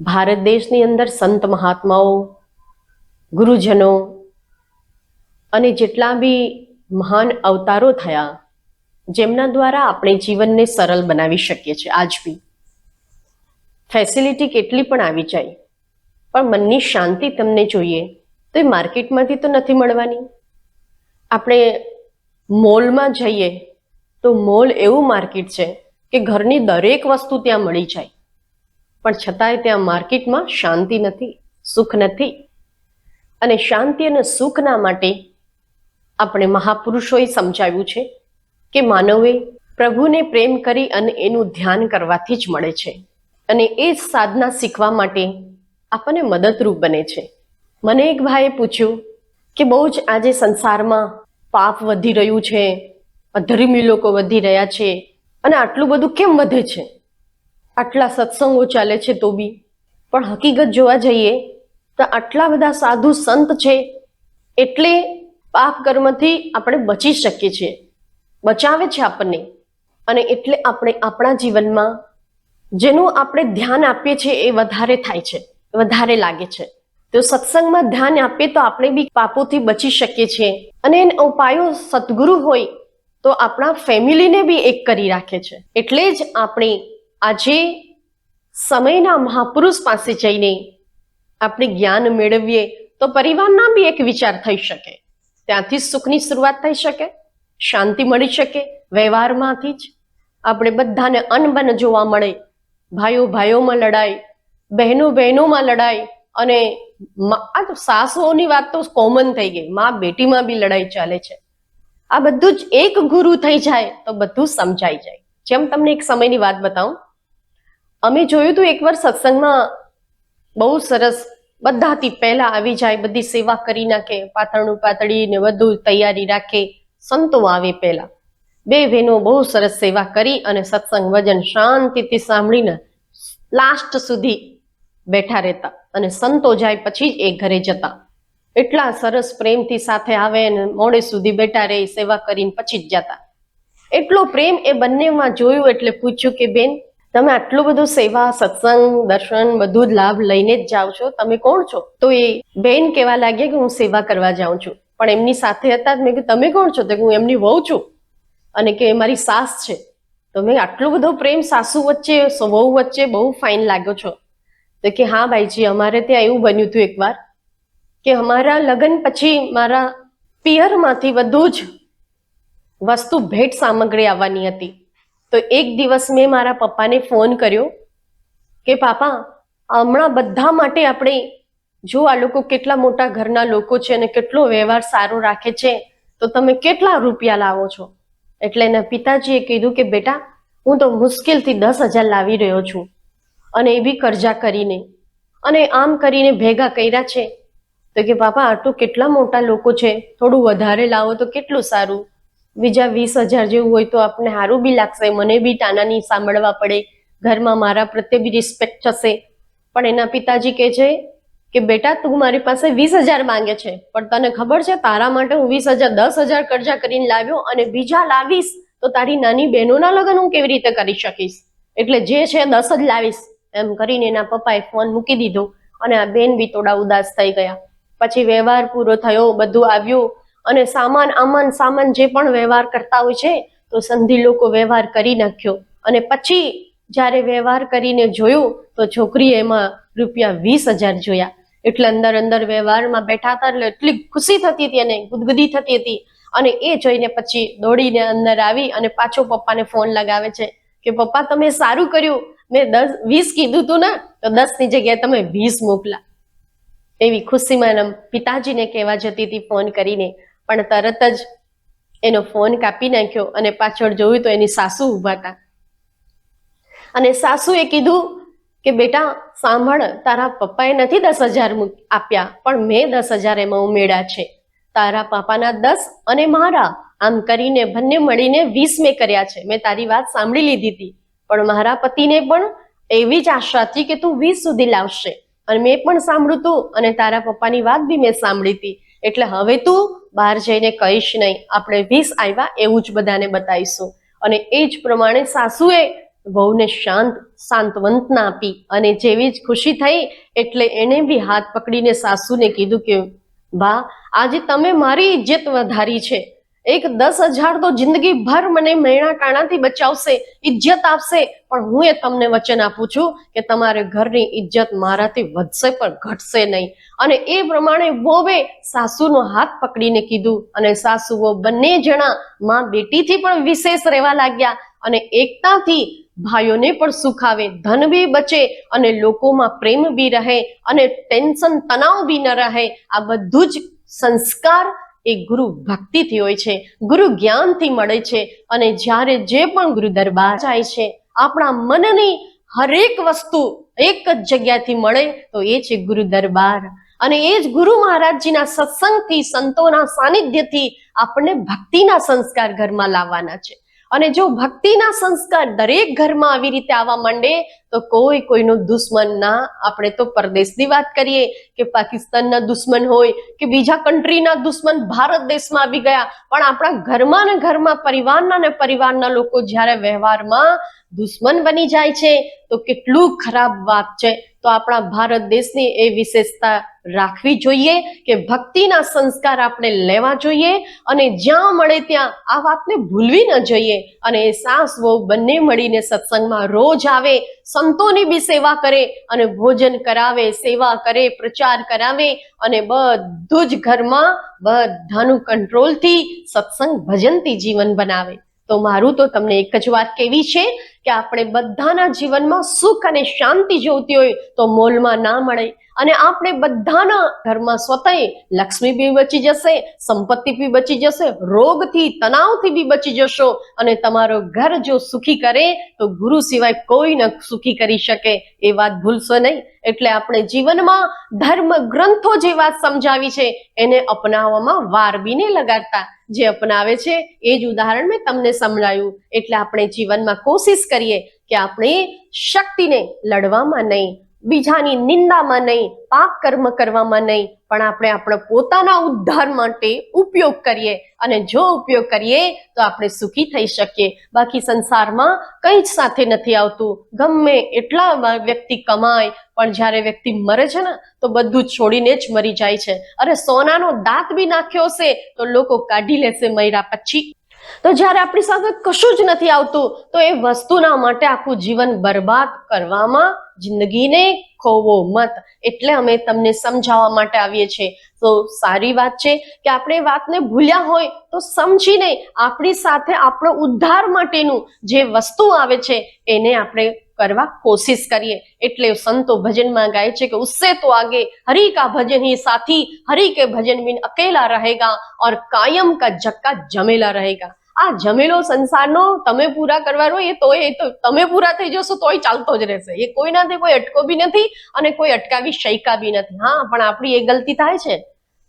ભારત દેશની અંદર સંત મહાત્માઓ, ગુરુજનો અને જેટલા બી મહાન અવતારો થયા, જેમના દ્વારા આપણે જીવનને સરળ બનાવી શકીએ છીએ આજ બી. ફેસિલિટી કેટલી પણ આવી જાય, પણ મનની શાંતિ તમને જોઈએ, તો એ માર્કેટમાંથી તો નથી મળવાની. આપણે મોલમાં જઈએ, તો મોલ એવું માર્કેટ છે કે ઘરની દરેક વસ્તુ ત્યાં મળી જાય. પણ છતાંય ત્યાં માર્કેટમાં શાંતિ નથી, સુખ નથી. અને શાંતિ અને સુખના માટે આપણે મહાપુરુષોએ સમજાવ્યું છે કે માનવે પ્રભુને પ્રેમ કરી અને એનું ધ્યાન કરવાથી જ મળે છે. અને એ જ સાધના શીખવા માટે આપણને મદદરૂપ બને છે. મને એક ભાઈએ પૂછ્યું કે બહુ જ આજે સંસારમાં પાપ વધી રહ્યું છે, અધર્મી લોકો વધી રહ્યા છે અને આટલું બધું કેમ વધે છે? આટલા સત્સંગો ચાલે છે તો બી. પણ હકીકત જોવા જઈએ, તો આટલા બધા સાધુ સંત છે, એટલે પાપ કર્મથી આપણે બચી શકીએ છીએ. બચાવે છે આપણને. અને એટલે આપણે આપણા જીવનમાં જેનું આપણે ધ્યાન આપીએ છીએ એ વધારે થાય છે, વધારે લાગે છે. તો સત્સંગમાં ધ્યાન આપીએ તો આપણે બી પાપોથી બચી શકીએ છીએ. અને એના ઉપાયો સદગુરુ હોય તો આપણા ફેમિલીને બી એક કરી રાખે છે. એટલે જ આપણે આજે સમયના મહાપુરુષ પાસે જઈને આપણે જ્ઞાન મેળવીએ તો પરિવારના બી એક વિચાર થઈ શકે. ત્યાંથી સુખની શરૂઆત થઈ શકે, શાંતિ મળી શકે, વ્યવહારમાંથી જ આપણે બધાને અનબન જોવા મળે. ભાઈઓ ભાઈઓમાં લડાઈ, બહેનો બહેનોમાં લડાઈ અને આ તો સાસુઓની વાત તો કોમન થઈ ગઈ. મા બેટીમાં બી લડાઈ ચાલે છે. આ બધું જ એક ગુરુ થઈ જાય તો બધું સમજાઈ જાય. જેમ તમને એક સમયની વાત બતાવું. અમે જોયું હતું એકવાર સત્સંગમાં બહુ સરસ, બધાથી પહેલા આવી જાય, બધી સેવા કરી નાખે પાતળનું પાતળી ને બધું તૈયારી રાખે, સંતો આવે પહેલા. બે બહેનો બહુ સરસ સેવા કરી અને સત્સંગ વજન શાંતિથી સાંભળીને લાસ્ટ સુધી બેઠા રહેતા અને સંતો જાય પછી જ એ ઘરે જતા. એટલા સરસ પ્રેમથી સાથે આવે અને મોડે સુધી બેઠા રહે, સેવા કરીને પછી જ જતા. એટલો પ્રેમ એ બંનેમાં જોયું એટલે પૂછ્યું કે બેન તમે આટલું બધું સેવા, સત્સંગ, દર્શન બધું જ લાભ લઈને જ જાઓ છો. તમે કોણ છો? તો એ બેન કહેવા લાગ્યા કે હું સેવા કરવા જાઉં છું. પણ એમની સાથે હતા મેં કીધું, તમે કોણ છો? તો કે હું એમની વહુ છું. અને કે મારી સાસ છે. તો મેં આટલો બધો પ્રેમ સાસુ વચ્ચે વહુ વચ્ચે બહુ ફાઇન લાગ્યો છો. તો કે હા ભાઈજી, અમારે ત્યાં એવું બન્યું હતું એકવાર કે અમારા લગ્ન પછી મારા પિયરમાંથી બધું જ વસ્તુ ભેટ સામગ્રી આવવાની હતી. તો એક દિવસ મેં મારા પપ્પાને ફોન કર્યો કે, પાપા, હમણાં બધા માટે આપણે જો આ લોકો કેટલા મોટા ઘરના લોકો છે અને કેટલો વ્યવહાર સારો રાખે છે, તો તમે કેટલા રૂપિયા લાવો છો? એટલે એના પિતાજીએ કીધું કે, બેટા, હું તો મુશ્કેલથી દસ હજાર લાવી રહ્યો છું અને એ બી કરજા કરીને. અને આમ કરીને ભેગા કર્યા છે. તો કે, પાપા આટલું કેટલા મોટા લોકો છે, થોડું વધારે લાવો તો કેટલું સારું? બીજા વીસ હજાર જેવું હોય તો આપણે સારું બી લાગશે. મને બી તાનાની સાંભળવા પડે. ઘરમાં મારા પ્રત્યે બી રિસ્પેક્ટ થશે. પણ એના પિતાજી કહે છે કે, બેટા, તું મારી પાસે વીસ હજાર માંગે છે. પણ તને ખબર છે, તારા માટે હું વીસ હજાર, દસ હજાર કરજા કરીને લાવ્યો અને બીજા લાવીશ તો તારી નાની બહેનોના લગ્ન હું કેવી રીતે કરી શકીશ? એટલે જે છે દસ જ લાવીશ. એમ કરીને એના પપ્પાએ ફોન મૂકી દીધો અને આ બેન બી થોડા ઉદાસ થઈ ગયા. પછી વ્યવહાર પૂરો થયો, બધું આવ્યું. અને સામાન આમાન સામાન જે પણ વ્યવહાર કરતા હોય છે, તો સંધિ લોકો વ્યવહાર કરી નાખ્યો. અને પછી જ્યારે વ્યવહાર કરીને જોયું, તો છોકરીએ એમાં રૂપિયા વીસ હજાર જોયા. એટલે અંદર અંદર વ્યવહારમાં બેઠા હતા, એટલે એટલી ખુશી થતી હતી અને ગુદગુદી થતી હતી. અને એ જોઈને પછી દોડીને અંદર આવી અને પાછો પપ્પાને ફોન લગાવે છે કે, પપ્પા, તમે સારું કર્યું. મેં દસ, વીસ કીધું તું ને, તો દસની જગ્યાએ તમે વીસ મોકલા. એવી ખુશીમાં પિતાજીને કહેવા જતી હતી ફોન કરીને. પણ તરત જ એનો ફોન કાપી નાખ્યો અને પાછળ જોયું તો એની સાસુ ઊભા હતા. અને સાસુએ કીધું કે, બેટા, સાંભળ, તારા પપ્પાએ નથી દસ હજાર આપ્યા. પણ મેં દસ હજાર એમાં ઉમેર્યા છે. તારા પાપાના દસ અને મારા. આમ કરીને બંને મળીને વીસ મેં કર્યા છે. મેં તારી વાત સાંભળી લીધી હતી. પણ મારા પતિને પણ એવી જ આશા હતી કે તું વીસ સુધી લાવશે. અને મેં પણ સાંભળ્યું તું અને તારા પપ્પાની વાત બી મેં સાંભળી હતી. એટલે હવે તું બહાર જઈને કહીશ નહીં. આપણે વીસ આવ્યા એવું જ બધાને બતાવીશું. અને એ જ પ્રમાણે સાસુએ વહુને શાંત સાંત્વંતના આપી અને જેવી જ ખુશી થઈ એટલે એણે બી હાથ પકડીને સાસુને કીધું કે, બા, આજે તમે મારી ઇજ્જત વધારી છે. એક દસ હજાર તો જિંદગી ભર મને મૈણા કાણાથી બચાવશે, ઇજ્જત આપશે. પણ હું એ તમને વચન આપું છું કે તમારે ઘરની ઇજ્જત મારાથી વધશે પણ ઘટશે નહીં. અને એ પ્રમાણે વોવે સાસુનો હાથ પકડીને કીધું અને સાસુઓ બંને જણા માં બેટીથી પણ વિશેષ રહેવા લાગ્યા અને એકતાથી ભાઈઓને પણ સુખ આવે, ધન બી બચે અને લોકોમાં પ્રેમ બી રહે અને ટેન્શન, તણાવ બી ન રહે. આ બધું જ સંસ્કાર એ ગુરુ ભક્તિથી હોય છે, ગુરુ જ્ઞાનથી મળે છે અને જ્યારે જે પણ ગુરુ દરબાર જાય છે, આપણા મનની હરેક વસ્તુ એક જ જગ્યાથી મળે તો એ છે ગુરુ દરબાર. અને એ જ ગુરુ મહારાજજીના સત્સંગથી, સંતોના સાનિધ્યથી આપણને ભક્તિના સંસ્કાર ઘરમાં લાવવાના છે. અને જો ભક્તિના સંસ્કાર દરેક ઘરમાં આવી રીતે આવવા માંડે, તો કોઈ કોઈનો દુશ્મન ના, આપણે તો પરદેશની વાત કરીએ, કે પાકિસ્તાનના દુશ્મન હોય, કે બીજા કન્ટ્રીના દુશ્મન ભારત દેશમાં આવી ગયા, પણ આપણા ઘરમાં ને ઘરમાં પરિવારના ને પરિવારના લોકો જ્યારે વ્યવહારમાં દુશ્મન બની જાય છે, તો કેટલું ખરાબ વાત છે. તો આપણા ભારત દેશની એ વિશેષતા રાખવી જોઈએ કે ભક્તિના સંસ્કાર આપણે લેવા જોઈએ અને જ્યાં મળે ત્યાં આ વાતને ભૂલવી ન જોઈએ. અને એ સાસ વહુ બંને મળીને સત્સંગમાં રોજ આવે, સંતોની બી સેવા કરે અને ભોજન કરાવે, સેવા કરે, પ્રચાર કરાવે અને બધું જ ઘરમાં બધાનું કંટ્રોલથી સત્સંગ ભજનથી જીવન બનાવે. તો મારું તો તમને એક જ વાત કેવી છે કે આપણે બધાના જીવનમાં સુખ અને શાંતિ જોતી હોય તો મોલમાં ના મળે. અને આપણે બધાના ઘરમાં સ્વતઃ લક્ષ્મી બી બચી જશે, સંપત્તિ બી બચી જશે, રોગથી, તણાવથી બી બચી જશો. અને તમારો ઘર જો સુખી કરે, તો ગુરુ સિવાય કોઈ ન સુખી કરી શકે. એ વાત ભૂલશો નહીં. એટલે આપણે જીવનમાં ધર્મ ગ્રંથો જે વાત સમજાવી છે, એને અપનાવવામાં વાર બી નહીં લગાડતા. જે અપનાવે છે, એ જ ઉદાહરણ મેં તમને સમજાયું એટલે આપણે જીવનમાં કોશિશ કરીએ કે આપણે શક્તિને લડવામાં નહીં, બીજાની નિંદામાં નહીં, પાપ કર્મ કરવામાં નહીં, પણ આપણે આપણા પોતાના ઉદ્ધાર માટે ઉપયોગ કરીએ અને જો ઉપયોગ કરીએ તો આપણે સુખી થઈ શકીએ. બાકી સંસારમાં કંઈ જ સાથે નથી આવતું. ગમે એટલા વ્યક્તિ કમાય, પણ જ્યારે વ્યક્તિ મરે છે ને, તો બધું છોડીને જ મરી જાય છે. અરે સોનાનો દાંત બી નાખ્યો હશે તો લોકો કાઢી લેશે મર્યા પછી. તો જ્યારે આપણી સાથે કશું જ નથી આવતું, તો એ વસ્તુના માટે આખું જીવન બરબાદ કરવામાં જિંદગીને ખોવો મત. એટલે અમે તમને સમજાવવા માટે આવીએ છીએ. તો સારી વાત છે કે આપણે વાતને ભૂલ્યા હોય તો સમજીને આપણી સાથે આપણો ઉદ્ધાર માટેનું જે વસ્તુ આવે છે, એને આપણે કરવા કોશિશ કરીએ. એટલે સંતો ભજનમાં ગાય છે કે ઉસસે તો આગે, હરી કા ભજન હી સાથી, હરી કે ભજન બિન અકેલા રહેગા ઓર કાયમ કા જક્કા જમેલા રહેગા. આ જમેલો સંસારનો તમે પૂરા કરવાનો એ તો એ તો તમે પૂરા થઈ જશો તોય ચાલતો જ રહેશે. એ કોઈનાથી કોઈ અટકો બી નથી અને કોઈ અટકાવી શૈકા બી નથી. હા, પણ આપણી એ ગલતી થાય છે.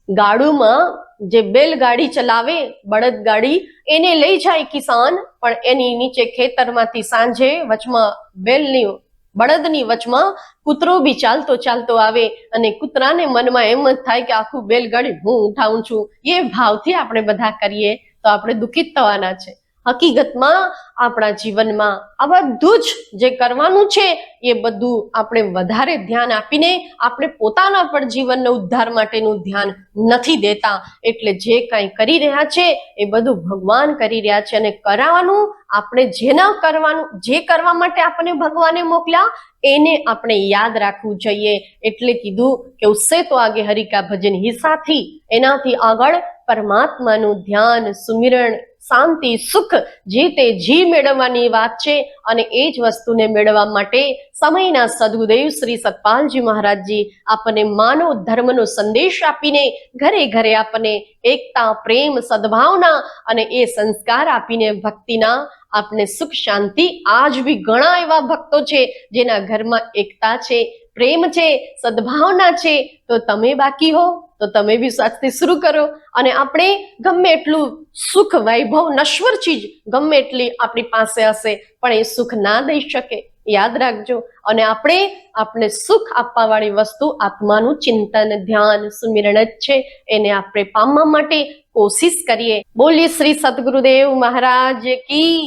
ગાડુમાં જે બેલગાડી ચલાવે બળદ ગાડી એને લઈ જાય કિસાન, પણ એની નીચે ખેતરમાંથી સાંજે વચમાં બેલની, બળદની વચમાં કૂતરો બી ચાલતો ચાલતો આવે અને કૂતરાને મનમાં એમ જ થાય કે આખું બેલગાડી હું ઉઠાવું છું. એ ભાવથી આપણે બધા કરીએ તો આપણે દુઃખિત થવાના છે. હકીકતમાં આપણા જીવનમાં આ બધું જ જે કરવાનું છે, એ બધું આપણે વધારે ધ્યાન આપીને આપણે પોતાના પણ જીવનના ઉદ્ધાર માટેનું ધ્યાન નથી દેતા. એટલે જે કાંઈ કરી રહ્યા છે, એ બધું ભગવાન કરી રહ્યા છે. અને કરાવવાનું આપણે જેના કરવાનું, જે કરવા માટે આપણને ભગવાને મોકલ્યા, એને આપણે યાદ રાખવું જોઈએ. એટલે કીધું કે ઉસે તો આગે હરિકા ભજન. હિસાથી એનાથી આગળ પરમાત્માનું ધ્યાન, સુમિરણ શાંતિ, સુખ જે તે જી મેળવવાની વાત છે અને એ જ વસ્તુને મેળવવા માટે સમયના સદગુદેવ શ્રી સતપાલજી મહારાજજી આપણને માનવ ધર્મનો સંદેશ આપીને ઘરે ઘરે આપણને એકતા, પ્રેમ, સદભાવના અને એ સંસ્કાર આપીને ભક્તિના આપને સુખ શાંતિ આજ બી ઘણા એવા ભક્તો છે જેના ઘરમાં એકતા છે, પ્રેમ છે, સદભાવના છે. તો તમે બાકી હો. તો તમે બી આજથી શરૂ કરો અને આપણે ગમે એટલું સુખ, વૈભવ, નશ્વર ચીજ ગમે એટલી આપણી પાસે હશે, પણ એ સુખ ના દઈ શકે, યાદ રાખજો. અને આપણે આપણે સુખ આપવા વાળી વસ્તુ આત્માનું ચિંતન, ધ્યાન સુમિરણ જ છે. એને આપણે પામવા માટે કોશિશ કરીએ. બોલીએ શ્રી સદગુરુદેવ મહારાજ કી